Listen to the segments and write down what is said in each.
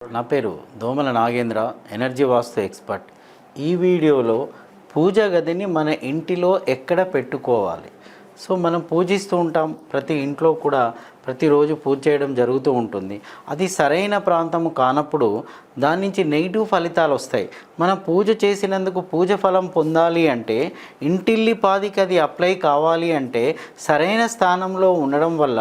నా పేరు దోమల నాగేంద్ర ఎనర్జీ వాస్తు ఎక్స్పర్ట్ ఈ వీడియోలో పూజ గదిని మన ఇంటిలో ఎక్కడ పెట్టుకోవాలి? సో మనం పూజిస్తూ ఉంటాం ప్రతి ఇంట్లో కూడా ప్రతిరోజు పూజ చేయడం జరుగుతూ ఉంటుంది. అది సరైన ప్రాంతము కానప్పుడు దాని నుంచి నెగిటివ్ ఫలితాలు వస్తాయి. మనం పూజ చేసినందుకు పూజ ఫలం పొందాలి అంటే ఇంటిల్లి పాదికి అది అప్లై కావాలి అంటే సరైన స్థానంలో ఉండడం వల్ల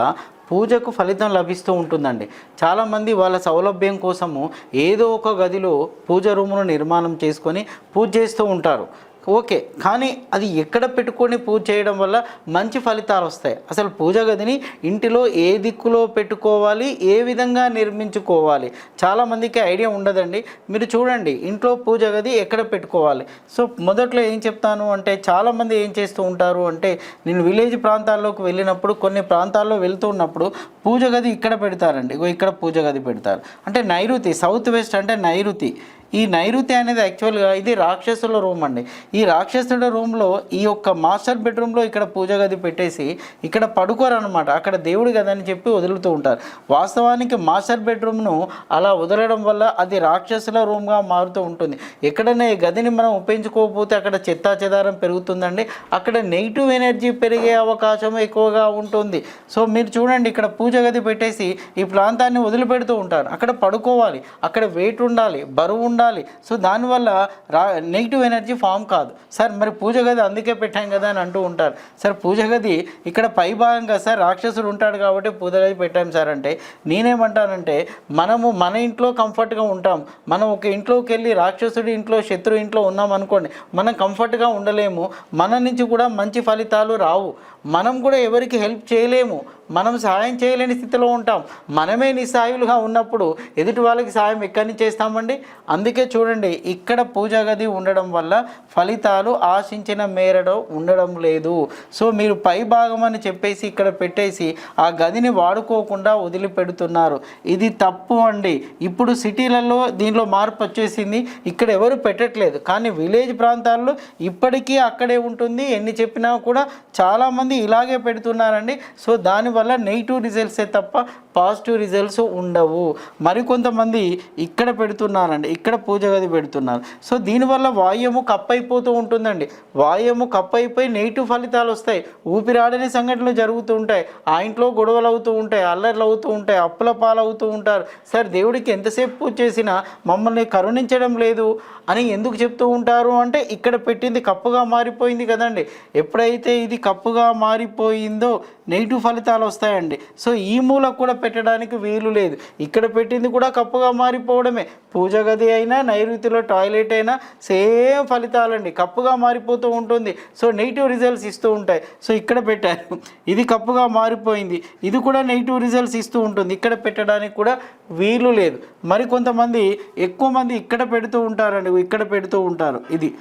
పూజకు ఫలితం లభిస్తూ ఉంటుందండి. చాలామంది వాళ్ళ సౌలభ్యం కోసము ఏదో ఒక గదిలో పూజ రూమును నిర్మాణం చేసుకొని పూజ చేస్తూ ఉంటారు. ఓకే కానీ అది ఎక్కడ పెట్టుకొని పూజ చేయడం వల్ల మంచి ఫలితాలు వస్తాయి. అసలు పూజ గదిని ఇంటిలో ఏ దిక్కులో పెట్టుకోవాలి ఏ విధంగా నిర్మించుకోవాలి? చాలామందికి ఐడియా ఉండదండి. మీరు చూడండి ఇంట్లో పూజ గది ఎక్కడ పెట్టుకోవాలి? సో మొదట్లో ఏం చెప్తాను అంటే చాలామంది ఏం చేస్తూ ఉంటారు అంటే నేను విలేజ్ ప్రాంతాల్లోకి వెళ్ళినప్పుడు కొన్ని ప్రాంతాల్లో వెళ్తూ ఉన్నప్పుడు పూజ గది ఇక్కడ పెడతారండి. ఇక్కడ పూజ గది పెడతారు. అంటే నైరుతి సౌత్ వెస్ట్ అంటే నైరుతి. ఈ నైరుతి అనేది యాక్చువల్గా ఇది రాక్షసుల రూమ్ అండి. ఈ రాక్షసుల రూమ్లో ఈ యొక్క మాస్టర్ బెడ్రూమ్లో ఇక్కడ పూజ గది పెట్టేసి ఇక్కడ పడుకోరనమాట అక్కడ దేవుడు గది అని చెప్పి వదులుతూ ఉంటారు. వాస్తవానికి మాస్టర్ బెడ్రూమ్ను అలా వదలడం వల్ల అది రాక్షసుల రూమ్గా మారుతూ ఉంటుంది. ఎక్కడైనా ఈ గదిని మనం ఉపయోగించుకోకపోతే అక్కడ చెత్తా చెదారం పెరుగుతుందండి. అక్కడ నెగిటివ్ ఎనర్జీ పెరిగే అవకాశం ఎక్కువగా ఉంటుంది. సో మీరు చూడండి ఇక్కడ పూజ గది పెట్టేసి ఈ ప్రాంతాన్ని వదిలిపెడుతూ ఉంటారు. అక్కడ పడుకోవాలి. అక్కడ వెయిట్ ఉండాలి. బరువు ఉండాలి. సో దానివల్ల రా నెగిటివ్ ఎనర్జీ ఫామ్ కాదు. సార్ మరి పూజ గది అందుకే పెట్టాం కదా అని అంటూ ఉంటారు. సార్ పూజ గది ఇక్కడ పై భాగంగా సార్ రాక్షసుడు ఉంటాడు కాబట్టి పూజ గది పెట్టాం సార్ అంటే నేనేమంటానంటే మనము మన ఇంట్లో కంఫర్ట్గా ఉంటాం. మనం ఒక ఇంట్లోకి వెళ్ళి రాక్షసుడి ఇంట్లో శత్రు ఇంట్లో ఉన్నాం అనుకోండి మనం కంఫర్ట్గా ఉండలేము. మన నుంచి కూడా మంచి ఫలితాలు రావు. మనం కూడా ఎవరికి హెల్ప్ చేయలేము. మనం సహాయం చేయలేని స్థితిలో ఉంటాం. మనమే నిస్సాయులుగా ఉన్నప్పుడు ఎదుటి వాళ్ళకి సాయం ఎక్కడి నుంచి చేస్తామండి? అందుకే చూడండి ఇక్కడ పూజా గది ఉండడం వల్ల ఫలితాలు ఆశించిన మేరలో ఉండడం లేదు. సో మీరు పై భాగం అని చెప్పేసి ఇక్కడ పెట్టేసి ఆ గదిని వాడుకోకుండా వదిలిపెడుతున్నారు. ఇది తప్పు అండి. ఇప్పుడు సిటీలలో దీనిలో మార్పు వచ్చేసింది. ఇక్కడ ఎవరు పెట్టట్లేదు. కానీ విలేజ్ ప్రాంతాల్లో ఇప్పటికీ అక్కడే ఉంటుంది. ఎన్ని చెప్పినా కూడా చాలామంది ఇలాగే పెడుతున్నారండి. సో దాని వల్ల నెగిటివ్ రిజల్ట్సే తప్ప పాజిటివ్ రిజల్ట్స్ ఉండవు. మరికొంతమంది ఇక్కడ పెడుతున్నారండి ఇక్కడ పూజ గది పెడుతున్నారు. సో దీనివల్ల వాయుము కప్పైపోతూ ఉంటుందండి. వాయుము కప్పైపోయి నెగిటివ్ ఫలితాలు వస్తాయి. ఊపిరాడని సంఘటనలు జరుగుతూ ఉంటాయి. ఆ ఇంట్లో గొడవలు అవుతూ ఉంటాయి అల్లర్లు అవుతూ ఉంటాయి అప్పుల పాలవుతూ ఉంటారు. సార్ దేవుడికి ఎంతసేపు పూజ చేసినా మమ్మల్ని కరుణించడం లేదు అని ఎందుకు చెప్తూ ఉంటారు అంటే ఇక్కడ పెట్టింది కప్పుగా మారిపోయింది కదండి. ఎప్పుడైతే ఇది కప్పుగా మారిపోయిందో నెగిటివ్ ఫలితాలు వస్తాయండి. సో ఈ మూల కూడా పెట్టడానికి వీలు లేదు. ఇక్కడ పెట్టింది కూడా కప్పుగా మారిపోవడమే. పూజ గది అయినా నైరుతిలో టాయిలెట్ అయినా సేమ్ ఫలితాలండి. కప్పుగా మారిపోతూ ఉంటుంది. సో నెగిటివ్ రిజల్ట్స్ ఇస్తూ ఉంటాయి. సో ఇక్కడ పెట్టారు. ఇది కప్పుగా మారిపోయింది. ఇది కూడా నెగిటివ్ రిజల్ట్స్ ఇస్తూ ఉంటుంది. ఇక్కడ పెట్టడానికి కూడా వీలు లేదు. మరి కొంతమంది ఎక్కువ మంది ఇక్కడ పెడుతూ ఉంటారండి. ఇక్కడ పెడుతూ ఉంటారు. ఇది.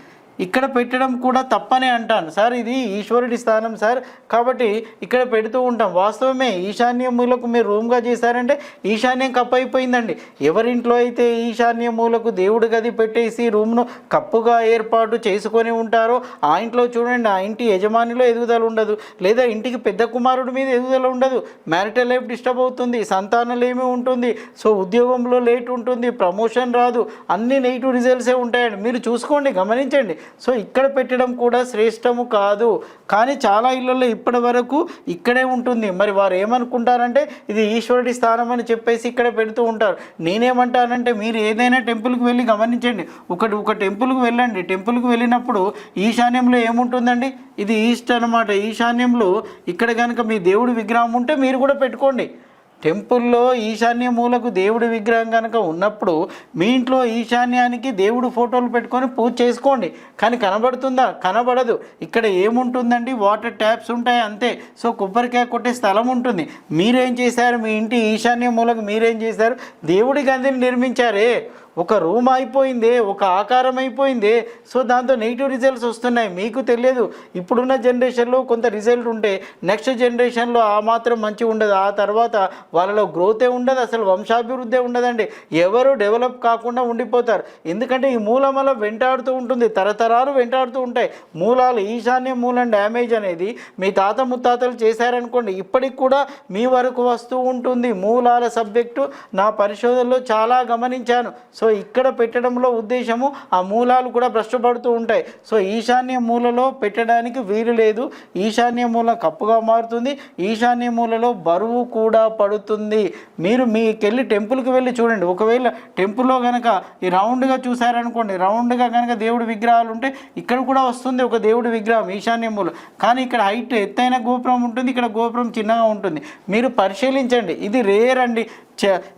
ఇక్కడ పెట్టడం కూడా తప్పనే అంటాను. సార్ ఇది ఈశ్వరుడి స్థానం సార్. కాబట్టి ఇక్కడ పెడుతూ ఉంటాం. వాస్తవమే ఈశాన్య మూలకు మీరు రూమ్గా చేశారంటే ఈశాన్యం కప్పైపోయిందండి. ఎవరింట్లో అయితే ఈశాన్య మూలకు దేవుడి గది పెట్టేసి రూమ్ను కప్పుగా ఏర్పాటు చేసుకొని ఉంటారో ఆ ఇంట్లో చూడండి ఆ ఇంటి యజమానిలో ఎదుగుదల ఉండదు. లేదా ఇంటికి పెద్ద కుమారుడి మీద ఎదుగుదల ఉండదు. మ్యారిటల్ లైఫ్ డిస్టర్బ్ అవుతుంది. సంతానలేమి ఉంటుంది. సో ఉద్యోగంలో లేట్ ఉంటుంది. ప్రమోషన్ రాదు. అన్ని నెగిటివ్ రిజల్ట్సే ఉంటాయండి. మీరు చూసుకోండి గమనించండి. సో ఇక్కడ పెట్టడం కూడా శ్రేష్టము కాదు. కానీ చాలా ఇళ్ళల్లో ఇప్పటి వరకు ఇక్కడే ఉంటుంది. మరి వారు ఏమనుకుంటారంటే ఇది ఈశ్వరుడి స్థానం అని చెప్పేసి ఇక్కడ పెడుతూ ఉంటారు. నేనేమంటానంటే మీరు ఏదైనా టెంపుల్కి వెళ్ళి గమనించండి. ఒకటి ఒక టెంపుల్కి వెళ్ళండి. టెంపుల్కి వెళ్ళినప్పుడు ఈశాన్యంలో ఏముంటుందండి? ఇది ఈస్ట్ అనమాట ఈశాన్యంలో ఇక్కడ కనుక మీ దేవుడి విగ్రహం ఉంటే మీరు కూడా పెట్టుకోండి. టెంపుల్లో ఈశాన్య మూలకు దేవుడి విగ్రహం కనుక ఉన్నప్పుడు మీ ఇంట్లో ఈశాన్యానికి దేవుడు ఫోటోలు పెట్టుకొని పూజ చేసుకోండి. కానీ కనబడుతుందా? కనబడదు. ఇక్కడ ఏముంటుందండి? వాటర్ ట్యాప్స్ ఉంటాయి అంతే. సో కొబ్బరికాయ కొట్టే స్థలం ఉంటుంది. మీరేం చేశారు? మీ ఇంటి ఈశాన్య మూలకు మీరేం చేశారు? దేవుడి గదిని నిర్మించారే. ఒక రూమ్ అయిపోయిందే ఒక ఆకారం అయిపోయిందే సో దాంతో నెగిటివ్ రిజల్ట్స్ వస్తున్నాయి. మీకు తెలియదు ఇప్పుడున్న జనరేషన్లో కొంత రిజల్ట్ ఉంటే నెక్స్ట్ జనరేషన్లో ఆ మాత్రం మంచిగా ఉండదు. ఆ తర్వాత వాళ్ళలో గ్రోతే ఉండదు అసలు వంశాభివృద్ధి ఉండదండి. ఎవరు డెవలప్ కాకుండా ఉండిపోతారు. ఎందుకంటే ఈ మూలమల వెంటాడుతూ ఉంటుంది తరతరాలు వెంటాడుతూ ఉంటాయి. మూలాలు ఈశాన్య మూలం డ్యామేజ్ అనేది మీ తాత ముత్తాతలు చేశారనుకోండి ఇప్పటికి కూడా మీ వరకు వస్తూ ఉంటుంది. మూలాల సబ్జెక్టు నా పరిశోధనలో చాలా గమనించాను. సో సో ఇక్కడ పెట్టడంలో ఉద్దేశము ఆ మూలాలు కూడా భ్రష్టపడుతూ ఉంటాయి. సో ఈశాన్య మూలలో పెట్టడానికి వీలు లేదు. ఈశాన్య మూల కప్పుగా మారుతుంది. ఈశాన్య మూలలో బరువు కూడా పడుతుంది. మీరు మీకెళ్ళి టెంపుల్కి వెళ్ళి చూడండి. ఒకవేళ టెంపుల్లో కనుక ఈ రౌండ్గా చూసారనుకోండి రౌండ్గా కనుక దేవుడి విగ్రహాలు ఉంటే ఇక్కడ కూడా వస్తుంది ఒక దేవుడి విగ్రహం ఈశాన్య మూల. కానీ ఇక్కడ హైట్ ఎత్తైన గోపురం ఉంటుంది ఇక్కడ గోపురం చిన్నగా ఉంటుంది. మీరు పరిశీలించండి. ఇది రేర్ అండి.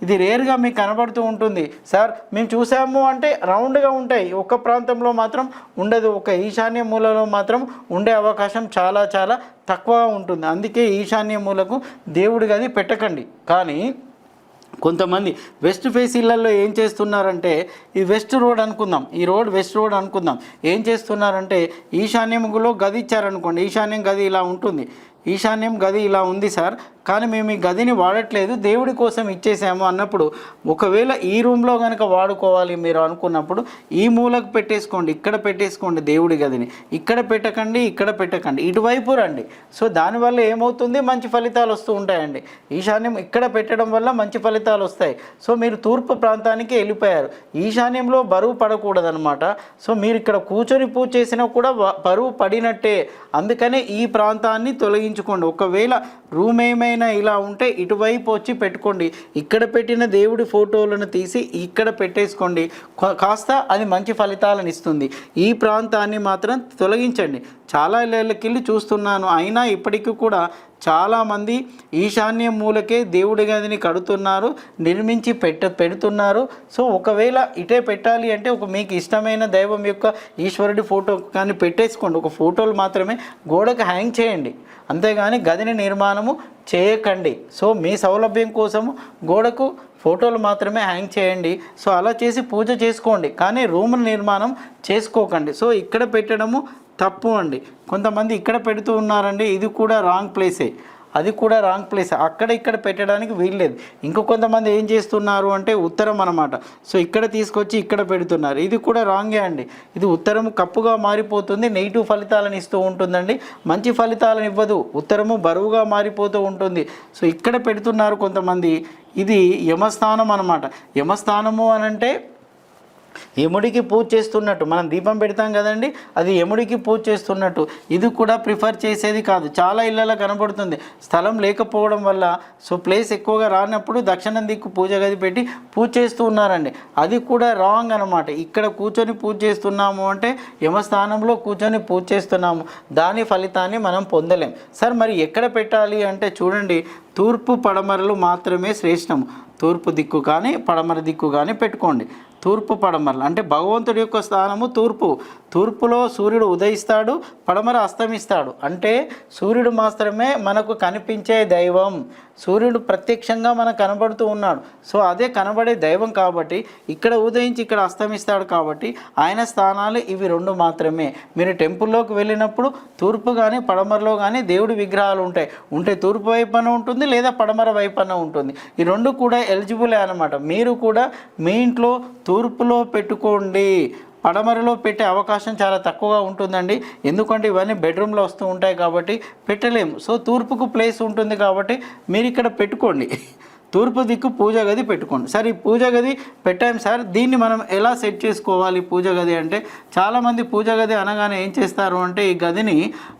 ఇది రేర్గా మీకు కనబడుతూ ఉంటుంది. సార్ మేము చూసాము అంటే రౌండ్గా ఉంటాయి. ఒక ప్రాంతంలో మాత్రం ఉండదు. ఒక ఈశాన్య మూలలో మాత్రం ఉండే అవకాశం చాలా చాలా తక్కువగా ఉంటుంది. అందుకే ఈశాన్య మూలకు దేవుడి గది పెట్టకండి. కానీ కొంతమంది వెస్ట్ ఫేస్ ఇళ్ళలో ఏం చేస్తున్నారంటే ఈ వెస్ట్ రోడ్ అనుకుందాం. ఈ రోడ్ వెస్ట్ రోడ్ అనుకుందాం. ఏం చేస్తున్నారంటే ఈశాన్యములో గది ఇచ్చారనుకోండి. ఈశాన్యం గది ఇలా ఉంటుంది. ఈశాన్యం గది ఇలా ఉంది సార్. కానీ మేము ఈ గదిని వాడట్లేదు దేవుడి కోసం ఇచ్చేసాము అన్నప్పుడు ఒకవేళ ఈ రూమ్లో కనుక వాడుకోవాలి మీరు అనుకున్నప్పుడు ఈ మూలకు పెట్టేసుకోండి ఇక్కడ పెట్టేసుకోండి దేవుడి గదిని. ఇక్కడ పెట్టకండి ఇక్కడ పెట్టకండి ఇటువైపు రండి. సో దానివల్ల ఏమవుతుంది? మంచి ఫలితాలు వస్తూ ఉంటాయండి. ఈశాన్యం ఇక్కడ పెట్టడం వల్ల మంచి ఫలితాలు వస్తాయి. సో మీరు తూర్పు ప్రాంతానికి వెళ్ళిపోయారు. ఈశాన్యంలో బరువు పడకూడదనమాట సో మీరు ఇక్కడ కూర్చొని పూజ చేసినా కూడా బరువు పడినట్టే. అందుకనే ఈ ప్రాంతాన్ని తొలగించుకోండి. ఒకవేళ రూమ్ ఏమైనా ఇలా ఉంటే ఇటువైపు వచ్చి పెట్టుకోండి. ఇక్కడ పెట్టిన దేవుడి ఫోటోలను తీసి ఇక్కడ పెట్టేసుకోండి. కా- కాస్త అది మంచి ఫలితాలను ఇస్తుంది. ఈ ప్రాంతాన్ని మాత్రం తొలగించండి. చాలా ఇళ్ళకెళ్ళి చూస్తున్నాను. అయినా ఇప్పటికీ కూడా చాలామంది ఈశాన్య మూలకే దేవుడి గదిని కడుతున్నారు నిర్మించి పెట్ట పెడుతున్నారు. సో ఒకవేళ ఇటే పెట్టాలి అంటే ఒక మీకు ఇష్టమైన దైవం యొక్క ఈశ్వరుడి ఫోటో కానీ పెట్టేసుకోండి. ఒక ఫోటోలు మాత్రమే గోడకు హ్యాంగ్ చేయండి. అంతేగాని గదిని నిర్మాణము చేయకండి. సో మీ సౌలభ్యం కోసము గోడకు ఫోటోలు మాత్రమే హ్యాంగ్ చేయండి. సో అలా చేసి పూజ చేసుకోండి. కానీ రూమ్ నిర్మాణం చేసుకోకండి. సో ఇక్కడ పెట్టడము తప్పు అండి. కొంతమంది ఇక్కడ పెడుతూ ఉన్నారండి ఇది కూడా రాంగ్ ప్లేసే. అది కూడా రాంగ్ ప్లేస్. అక్కడ ఇక్కడ పెట్టడానికి వీల్లేదు. ఇంకో కొంతమంది ఏం చేస్తున్నారు అంటే ఉత్తరం అనమాట సో ఇక్కడ తీసుకొచ్చి ఇక్కడ పెడుతున్నారు. ఇది కూడా రాంగే అండి. ఇది ఉత్తరం కప్పుగా మారిపోతుంది నెగిటివ్ ఫలితాలను ఇస్తూ ఉంటుందండి. మంచి ఫలితాలను ఇవ్వదు. ఉత్తరము బరువుగా మారిపోతూ ఉంటుంది. సో ఇక్కడ పెడుతున్నారు కొంతమంది. ఇది యమస్థానం అనమాట యమస్థానము అనంటే యముడికి పూజ చేస్తున్నట్టు మనం దీపం పెడతాం కదండి అది యముడికి పూజ చేస్తున్నట్టు. ఇది కూడా ప్రిఫర్ చేసేది కాదు. చాలా ఇళ్ళలో కనబడుతుంది. స్థలం లేకపోవడం వల్ల సో ప్లేస్ ఎక్కువగా రానప్పుడు దక్షిణం దిక్కు పూజ గది పెట్టి పూజ చేస్తూ ఉన్నారండి. అది కూడా రాంగ్ అనమాట ఇక్కడ కూర్చొని పూజ చేస్తున్నాము అంటే యమస్థానంలో కూర్చొని పూజ చేస్తున్నాము. దాని ఫలితాన్ని మనం పొందలేం. సార్ మరి ఎక్కడ పెట్టాలి అంటే చూడండి తూర్పు పడమరలు మాత్రమే శ్రేష్టము. తూర్పు దిక్కు కానీ పడమర దిక్కు కానీ పెట్టుకోండి. తూర్పు పడమరలు అంటే భగవంతుడి యొక్క స్థానము తూర్పు. తూర్పులో సూర్యుడు ఉదయిస్తాడు పడమర అస్తమిస్తాడు. అంటే సూర్యుడు మాత్రమే మనకు కనిపించే దైవం. సూర్యుడు ప్రత్యక్షంగా మనకు కనబడుతూ ఉన్నాడు. సో అదే కనబడే దైవం కాబట్టి ఇక్కడ ఉదయించి ఇక్కడ అస్తమిస్తాడు కాబట్టి ఆయన స్థానాలు ఇవి రెండు మాత్రమే. మీరు టెంపుల్లోకి వెళ్ళినప్పుడు తూర్పు కానీ పడమరలో కానీ దేవుడి విగ్రహాలు ఉంటాయి. ఉంటే తూర్పు వైపున ఉంటుంది లేదా పడమర వైపున ఉంటుంది. ఈ రెండు కూడా ఎలిజిబులే అనమాట మీరు కూడా మీ ఇంట్లో తూర్పులో పెట్టుకోండి. అడమరిలో పెట్టే అవకాశం చాలా తక్కువగా ఉంటుందండి. ఎందుకంటే ఇవన్నీ బెడ్రూమ్లో వస్తూ ఉంటాయి కాబట్టి పెట్టలేము. సో తూర్పుకు ప్లేస్ ఉంటుంది కాబట్టి మీరు ఇక్కడ పెట్టుకోండి. తూర్పు దిక్కు పూజ గది పెట్టుకోండి. సార్ ఈ పూజ గది పెట్టాం సార్. దీన్ని మనం ఎలా సెట్ చేసుకోవాలి పూజ గది అంటే చాలామంది పూజ గది అనగానే ఏం చేస్తారు అంటే ఈ గదిని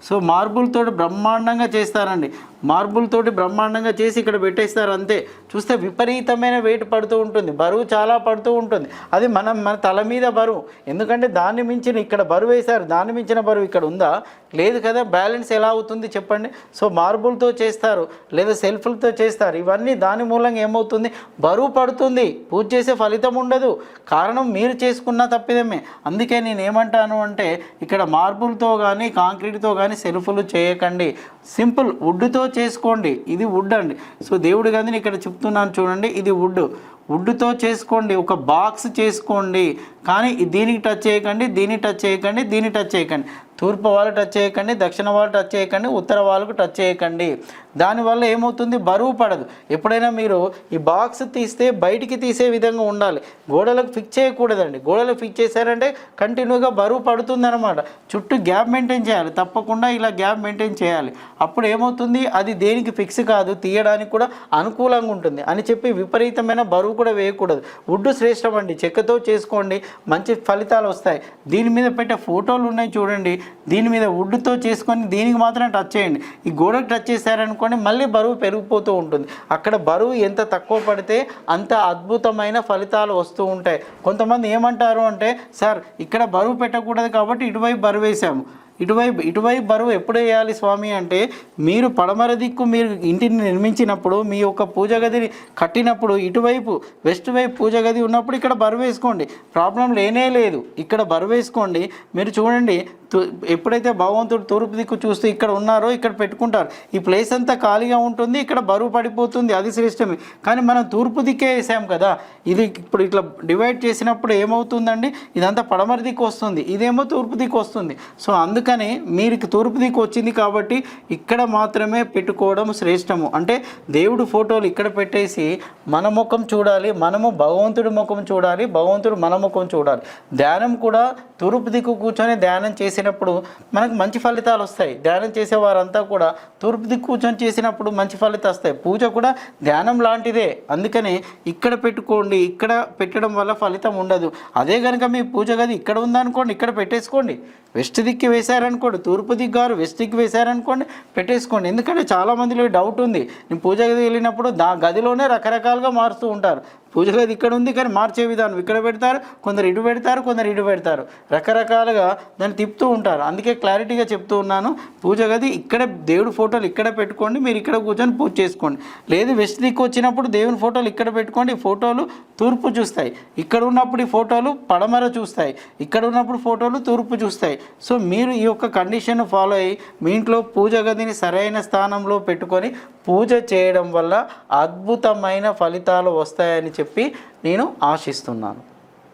సో మార్బుల్తో బ్రహ్మాండంగా చేస్తారండి. మార్బుల్ తోటి బ్రహ్మాండంగా చేసి ఇక్కడ పెట్టేస్తారు అంతే. చూస్తే విపరీతమైన వెయిట్ పడుతూ ఉంటుంది. బరువు చాలా పడుతూ ఉంటుంది. అది మనం మన తల మీద బరువు. ఎందుకంటే దాన్ని మించిన ఇక్కడ బరువు వేశారు. దాన్ని మించిన బరువు ఇక్కడ ఉందా? లేదు కదా. బ్యాలెన్స్ ఎలా అవుతుంది చెప్పండి. సో మార్బుల్తో చేస్తారు. లేదా సెల్ఫ్లతో చేస్తారు. ఇవన్నీ దాని మూలంగా ఏమవుతుంది? బరువు పడుతుంది. పూజ చేసే ఫలితం ఉండదు. కారణం మీరు చేసుకున్న తప్పిదమే. అందుకే నేను ఏమంటాను అంటే ఇక్కడ మార్బుల్తో కానీ కాంక్రీట్తో కానీ సెల్ఫ్లు చేయకండి. సింపుల్ వుడ్తో చేసుకోండి. ఇది వుడ్ అండి. సో దేవుడి గదిని ఇక్కడ చెప్తున్నాను చూడండి. ఇది వుడ్ వుడ్తో చేసుకోండి. ఒక బాక్స్ చేసుకోండి. కానీ దీనికి టచ్ చేయకండి దీన్ని టచ్ చేయకండి దీన్ని టచ్ చేయకండి. తూర్పు వాళ్ళు టచ్ చేయకండి దక్షిణ వాళ్ళు టచ్ చేయకండి ఉత్తర వాళ్ళకు టచ్ చేయకండి. దానివల్ల ఏమవుతుంది? బరువు పడదు. ఎప్పుడైనా మీరు ఈ బాక్స్ తీస్తే బయటికి తీసే విధంగా ఉండాలి. గోడలకు ఫిక్స్ చేయకూడదండి. గోడలకు ఫిక్స్ చేశారంటే కంటిన్యూగా బరువు పడుతుంది అనమాట చుట్టూ గ్యాప్ మెయింటైన్ చేయాలి. తప్పకుండా ఇలా గ్యాప్ మెయింటైన్ చేయాలి. అప్పుడు ఏమవుతుంది? అది దేనికి ఫిక్స్ కాదు? తీయడానికి కూడా అనుకూలంగా ఉంటుంది. అని చెప్పి విపరీతమైన బరువు కూడా వేయకూడదు. వుడ్ శ్రేష్టం అండి. చెక్కతో చేసుకోండి. మంచి ఫలితాలు వస్తాయి. దీని మీద పెట్టే ఫోటోలు ఉన్నాయి చూడండి. దీని మీద వుడ్తో చేసుకొని దీనికి మాత్రం టచ్ చేయండి. ఈ గోడకు టచ్ చేశారనుకోండి మళ్ళీ బరువు పెరిగిపోతూ ఉంటుంది. అక్కడ బరువు ఎంత తక్కువ పడితే అంత అద్భుతమైన ఫలితాలు వస్తూ ఉంటాయి. కొంతమంది ఏమంటారు అంటే సార్ ఇక్కడ బరువు పెట్టకూడదు కాబట్టి ఇటువైపు బరువు వేసాము. ఇటువైపు ఇటువైపు బరువు ఎప్పుడు వేయాలి స్వామి అంటే మీరు పడమర దిక్కు మీరు ఇంటిని నిర్మించినప్పుడు మీ యొక్క పూజ గదిని కట్టినప్పుడు ఇటువైపు వెస్ట్ వైపు పూజ గది ఉన్నప్పుడు ఇక్కడ బరువు వేసుకోండి. ప్రాబ్లం లేనే లేదు. ఇక్కడ బరువు వేసుకోండి. మీరు చూడండి తు- ఎప్పుడైతే భగవంతుడు తూర్పు దిక్కు చూస్తూ ఇక్కడ ఉన్నారో ఇక్కడ పెట్టుకుంటారు. ఈ ప్లేస్ అంతా ఖాళీగా ఉంటుంది ఇక్కడ బరువు పడిపోతుంది అది శ్రేష్టమే. కానీ మనం తూర్పు దిక్కే వేసాం కదా ఇది ఇప్పుడు ఇట్లా డివైడ్ చేసినప్పుడు ఏమవుతుందండి? ఇదంతా పడమర దిక్కు వస్తుంది ఇదేమో తూర్పు దిక్కు వస్తుంది. సో అందుకని మీరు తూర్పు దిక్కు వచ్చింది కాబట్టి ఇక్కడ మాత్రమే పెట్టుకోవడం శ్రేష్టము. అంటే దేవుడు ఫోటోలు ఇక్కడ పెట్టేసి మన ముఖం చూడాలి మనము భగవంతుడి ముఖం చూడాలి భగవంతుడు మన ముఖం చూడాలి. ధ్యానం కూడా తూర్పు దిక్కు కూర్చొని ధ్యానం చేసినప్పుడు మనకు మంచి ఫలితాలు వస్తాయి. ధ్యానం చేసే వారంతా కూడా తూర్పు దిక్కు కూర్చొని చేసినప్పుడు మంచి ఫలితాలు వస్తాయి. పూజ కూడా ధ్యానం లాంటిదే. అందుకని ఇక్కడ పెట్టుకోండి ఇక్కడ పెట్టడం వల్ల ఫలితం ఉండదు. అదే కనుక మీ పూజ గది ఇక్కడ ఉందనుకోండి ఇక్కడ పెట్టేసుకోండి. వెస్ట్ దిక్కు వేశారనుకోండి తూర్పు దిగ్గారు గారు వేశారనుకోండి పెట్టేసుకోండి. ఎందుకంటే చాలామందిలో డౌట్ ఉంది. నేను పూజ గది వెళ్ళినప్పుడు దా గదిలోనే రకరకాలుగా మారుస్తూ ఉంటారు. పూజ గది ఇక్కడ ఉంది కానీ మార్చే విధానం. ఇక్కడ పెడతారు కొందరు ఇటు పెడతారు కొందరు ఇటు పెడతారు. రకరకాలుగా దాన్ని తిప్పుతూ ఉంటారు. అందుకే క్లారిటీగా చెప్తూ ఉన్నాను పూజ గది ఇక్కడ దేవుడి ఫోటోలు ఇక్కడ పెట్టుకోండి మీరు ఇక్కడ కూర్చొని పూజ చేసుకోండి. లేదు వెస్ట్ దిక్కు వచ్చినప్పుడు దేవుని ఫోటోలు ఇక్కడ పెట్టుకోండి ఈ ఫోటోలు తూర్పు చూస్తాయి. ఇక్కడ ఉన్నప్పుడు ఈ ఫోటోలు పడమర చూస్తాయి. ఇక్కడ ఉన్నప్పుడు ఫోటోలు తూర్పు చూస్తాయి. సో మీరు ఈ యొక్క కండిషన్ ఫాలో అయ్యి మీ ఇంట్లో పూజ గదిని సరైన స్థానంలో పెట్టుకొని పూజ చేయడం వల్ల అద్భుతమైన ఫలితాలు వస్తాయని చెప్పి నేను ఆశిస్తున్నాను.